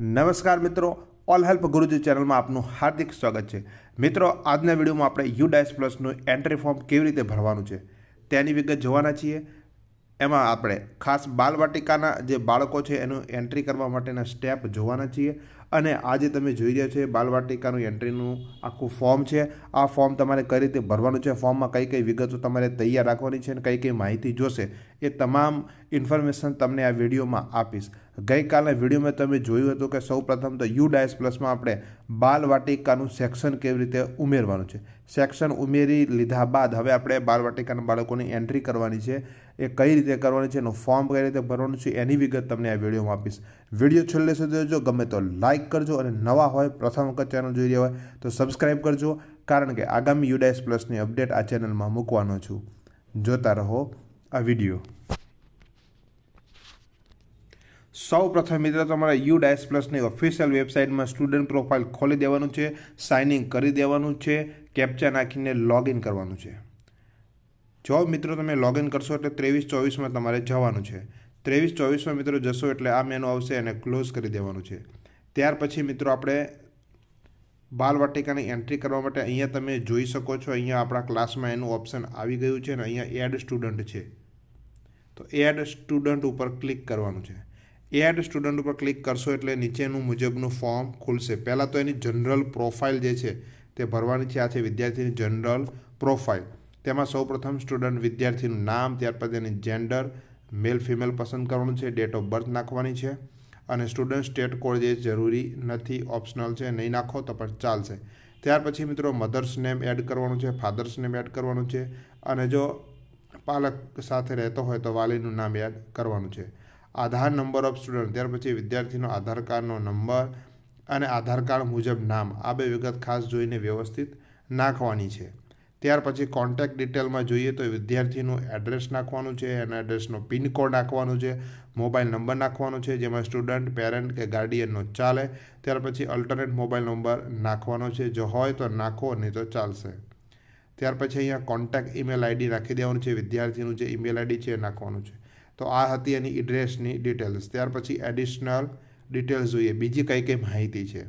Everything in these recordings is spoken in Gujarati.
નમસ્કાર મિત્રો. ઓલ હેલ્પ ગુરુજી ચેનલમાં આપનું હાર્દિક સ્વાગત છે. મિત્રો, આજના વિડીયોમાં આપણે યુ ડાયસ પ્લસનું એન્ટ્રી ફોર્મ કેવી રીતે ભરવાનું છે તેની વિગત જોવાના છીએ. એમાં આપણે ખાસ બાલવાટિકાના જે બાળકો છે એનું એન્ટ્રી કરવા માટેના સ્ટેપ જોવાના છીએ. અને આજે તમે જોઈ રહ્યા છો બાલવાટિકાનું એન્ટ્રીનું આખું ફોર્મ છે. આ ફોર્મ તમારે કઈ રીતે ભરવાનું છે? ફોર્મમાં કઈ કઈ વિગતો તમારે તૈયાર રાખવાની છે અને કઈ કઈ માહિતી જોશે એ તમામ ઇન્ફોર્મેશન તમને આ વિડીયોમાં આપીશ. ગઈકાલના વિડીયોમાં તમે જોયું હતું કે સૌ પ્રથમ તો યુ ડાયસ પ્લસમાં આપણે બાલવાટિકાનું સેક્શન કેવી રીતે ઉમેરવાનું છે. સેક્શન ઉમેરી લીધા બાદ હવે આપણે બાલવાટિકાના બાળકોની એન્ટ્રી કરવાની છે. એ કઈ રીતે કરવાની છે એનું ફોર્મ કઈ રીતે ભરવાનું છે એની વિગત તમને આ વિડીયોમાં આપીશ. વીડિયો છેલ્લે સુધી જોજો, ગમે તો લાઇક કરજો અને નવા હોય, પ્રથમ વખત ચેનલ જોઈ રહ્યા હોય તો સબસ્ક્રાઈબ કરજો, કારણ કે આગામી યુ ડાયસ પ્લસની અપડેટ આ ચેનલમાં મૂકવાનો છું. જોતા રહો આ વીડિયો. સૌ પ્રથમ મિત્રો, તમારે યુ ડાયસ પ્લસની ઓફિશિયલ વેબસાઇટમાં સ્ટુડન્ટ પ્રોફાઇલ ખોલી દેવાનું છે સાઇનિંગ કરી દેવાનું છે કેપ્ચા નાખીને લોગિન કરવાનું છે. જો મિત્રો, તમે લોગિન કરશો એટલે ત્રેવીસ ચોવીસમાં તમારે જવાનું છે. ત્રેવીસ ચોવીસમાં મિત્રો જશો એટલે આ મેનુ આવશે અને ક્લોઝ કરી દેવાનું છે. ત્યાર પછી મિત્રો, આપણે બાલવાટિકાની એન્ટ્રી કરવા માટે અહીંયા તમે જોઈ શકો છો, અહીંયા આપણા ક્લાસમાં એનું ઓપ્શન આવી ગયું છે અને અહીંયા એડ સ્ટુડન્ટ છે. તો એડ સ્ટુડન્ટ ઉપર ક્લિક કરવાનું છે. એડ સ્ટુડન્ટ ઉપર ક્લિક કરશો એટલે નીચેનું મુજબનું ફોર્મ ખુલશે. પહેલાં તો એની જનરલ પ્રોફાઇલ જે છે, તે ભરવાની છે. આ છે વિદ્યાર્થીની જનરલ પ્રોફાઇલ તેમાં સૌપ્રથમ સ્ટુડન્ટ વિદ્યાર્થીનું નામ ત્યારબાદ એની જેન્ડર મેલ ફિમેલ પસંદ કરવાનું છે. ડેટ ઓફ બર્થ નાખવાની છે. અને સ્ટુડન્ટ સ્ટેટ કોડ જે જરૂરી નથી ઓપ્શનલ છે, નહીં નાખો તો પણ ચાલશે. ત્યાર પછી મિત્રો મધર્સ નેમ એડ કરવાનું છે ફાધર્સ નેમ એડ કરવાનું છે. અને જો પાલક સાથે રહેતો હોય તો વાલીનું નામ એડ કરવાનું છે. આધાર નંબર ઓફ સ્ટુડન્ટ ત્યાર પછી વિદ્યાર્થીનો આધાર કાર્ડનો નંબર અને આધાર કાર્ડ મુજબ નામ, આ બે વિગત ખાસ જોઈને વ્યવસ્થિત નાખવાની છે. ત્યાર પછી કોન્ટેક્ટ ડિટેલમાં જોઈએ તો વિદ્યાર્થીનું એડ્રેસ નાખવાનું છે એના એડ્રેસનો પિનકોડ નાખવાનું છે મોબાઈલ નંબર નાખવાનો છે, જેમાં સ્ટુડન્ટ પેરેન્ટ કે ગાર્ડિયનનો ચાલે. ત્યાર પછી અલ્ટરનેટ મોબાઈલ નંબર નાખવાનો છે, જો હોય તો નાખો, નહીં તો ચાલશે. ત્યાર પછી અહીંયા કોન્ટેક્ટ ઈમેલ આઈડી નાખી દેવાનું છે, વિદ્યાર્થીનું જે ઈમેલ આઈડી છે એ નાખવાનું છે. તો આ હતી એની એડ્રેસની ડિટેલ્સ ત્યાર પછી એડિશનલ ડિટેલ્સ જોઈએ. બીજી કઈ કઈ માહિતી છે?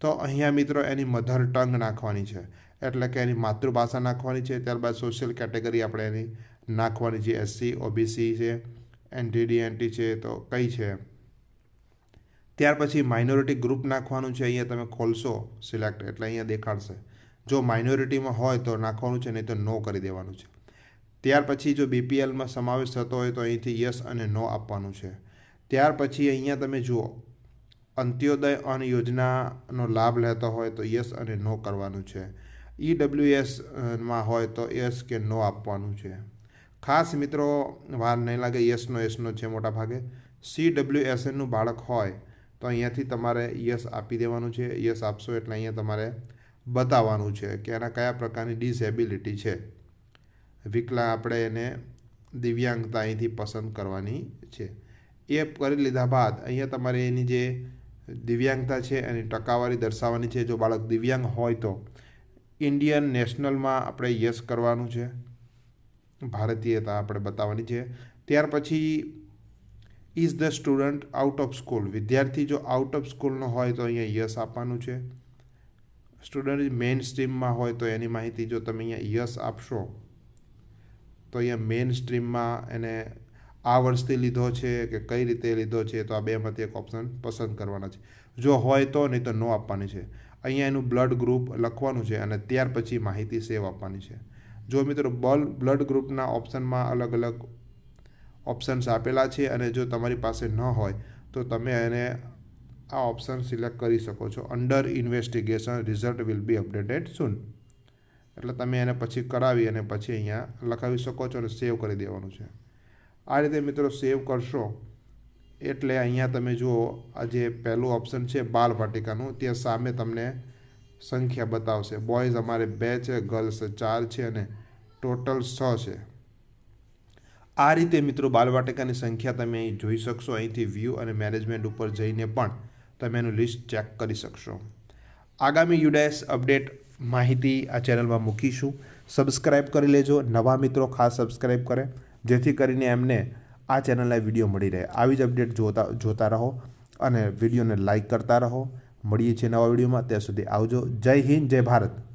તો અહીંયા મિત્રો એની મધર ટંગ નાખવાની છે. એટલે કે એની માતૃભાષા નાખવાની છે. ત્યારબાદ સોશિયલ કેટેગરી આપણે એની નાખવાની છે. એસસી ઓબીસી છે એનટીડીએનટી છે, તો કઈ છે? ત્યાર પછી માઇનોરિટી ગ્રુપ નાખવાનું છે. અહીંયા તમે ખોલશો સિલેક્ટ એટલે અહીંયા દેખાડશે. જો માઇનોરિટીમાં હોય તો નાખવાનું છે, નહીં તો નો કરી દેવાનું છે. ત્યાર પછી જો બીપીએલમાં સમાવેશ થતો હોય તો અહીંથી યસ અને નો આપવાનું છે. ત્યાર પછી અહીંયા તમે જુઓ, અંત્યોદય અન્ન યોજનાનો લાભ લેતો હોય તો યસ અને નો કરવાનું છે. ઈડબ્લ્યુએસમાં હોય તો યસ કે નો આપવાનું છે. ખાસ મિત્રો, વાર નહીં લાગે યસનો યસનો છે મોટા ભાગે. સી ડબલ્યુ એસએનનું બાળક હોય તો અહીંયાથી તમારે યસ આપી દેવાનું છે. યસ આપશો એટલે અહીંયા તમારે બતાવવાનું છે કે એના કયા પ્રકારની ડિસેબિલિટી છે. વિકલા આપણે એને દિવ્યાંગતા અહીંથી પસંદ કરવાની છે. એ કરી લીધા બાદ અહીંયા તમારે એની જે દિવ્યાંગતા છે, એની ટકાવારી દર્શાવવાની છે. જો બાળક દિવ્યાંગ હોય તો ઇન્ડિયન નેશનલમાં આપણે યસ કરવાનું છે. ભારતીયતા આપણે બતાવવાની છે. ત્યાર પછી is the student out of school. વિદ્યાર્થી જો આઉટ ઓફ સ્કૂલનો હોય તો અહીંયા યસ આપવાનું છે. સ્ટુડન્ટ મેઇન સ્ટ્રીમમાં હોય તો એની માહિતી જો તમે અહીંયા યસ આપશો તો અહીંયા મેઇન સ્ટ્રીમમાં એને આ વર્ષથી લીધો છે કે કઈ રીતે લીધો છે તો આ બેમાંથી એક ઓપ્શન પસંદ કરવાના છે. જો હોય તો નહીં તો નો આપવાની છે. અહીંયા એનું બ્લડ ગ્રુપ લખવાનું છે અને ત્યાર પછી માહિતી સેવ આપવાની છે. જો મિત્રો બલ બ્લડ ગ્રુપના ઓપ્શનમાં અલગ અલગ ઓપ્શન્સ આપેલા છે અને જો તમારી પાસે ન હોય તો તમે એને આ ઓપ્શન સિલેક્ટ કરી શકો છો. Under investigation result will be updated soon એટલે તમે એને પછી કરાવી અને પછી અહીંયા લખાવી શકો છો અને સેવ કરી દેવાનું છે. આ રીતે મિત્રો સેવ કરશો એટલે અહીંયા તમે જુઓ, આ જે પહેલું ઓપ્શન છે બાલ વાટિકાનું, ત્યાં સામે તમને સંખ્યા બતાવશે. બોયઝ અમારે બે છે ગર્લ્સ ચાર છે અને ટોટલ છ છે. આ રીતે મિત્રો બાલવાટિકાની સંખ્યા તમે અહીં જોઈ શકશો. અહીંથી વ્યૂ અને મેનેજમેન્ટ ઉપર જઈને પણ તમે એનું લિસ્ટ ચેક કરી શકશો. આગામી યુડાયસ અપડેટ માહિતી આ ચેનલમાં મૂકીશું. સબસ્ક્રાઈબ કરી લેજો. નવા મિત્રો ખાસ સબસ્ક્રાઈબ કરે, જેથી કરીને એમને આ ચેનલના વીડિયો મળી રહે. આવી જ અપડેટ જોતા જોતા રહો અને વિડીયોને લાઇક કરતા રહો. મળીએ છીએ નવા વિડીયોમાં. ત્યાં સુધી આવજો. જય હિન્દ, જય ભારત.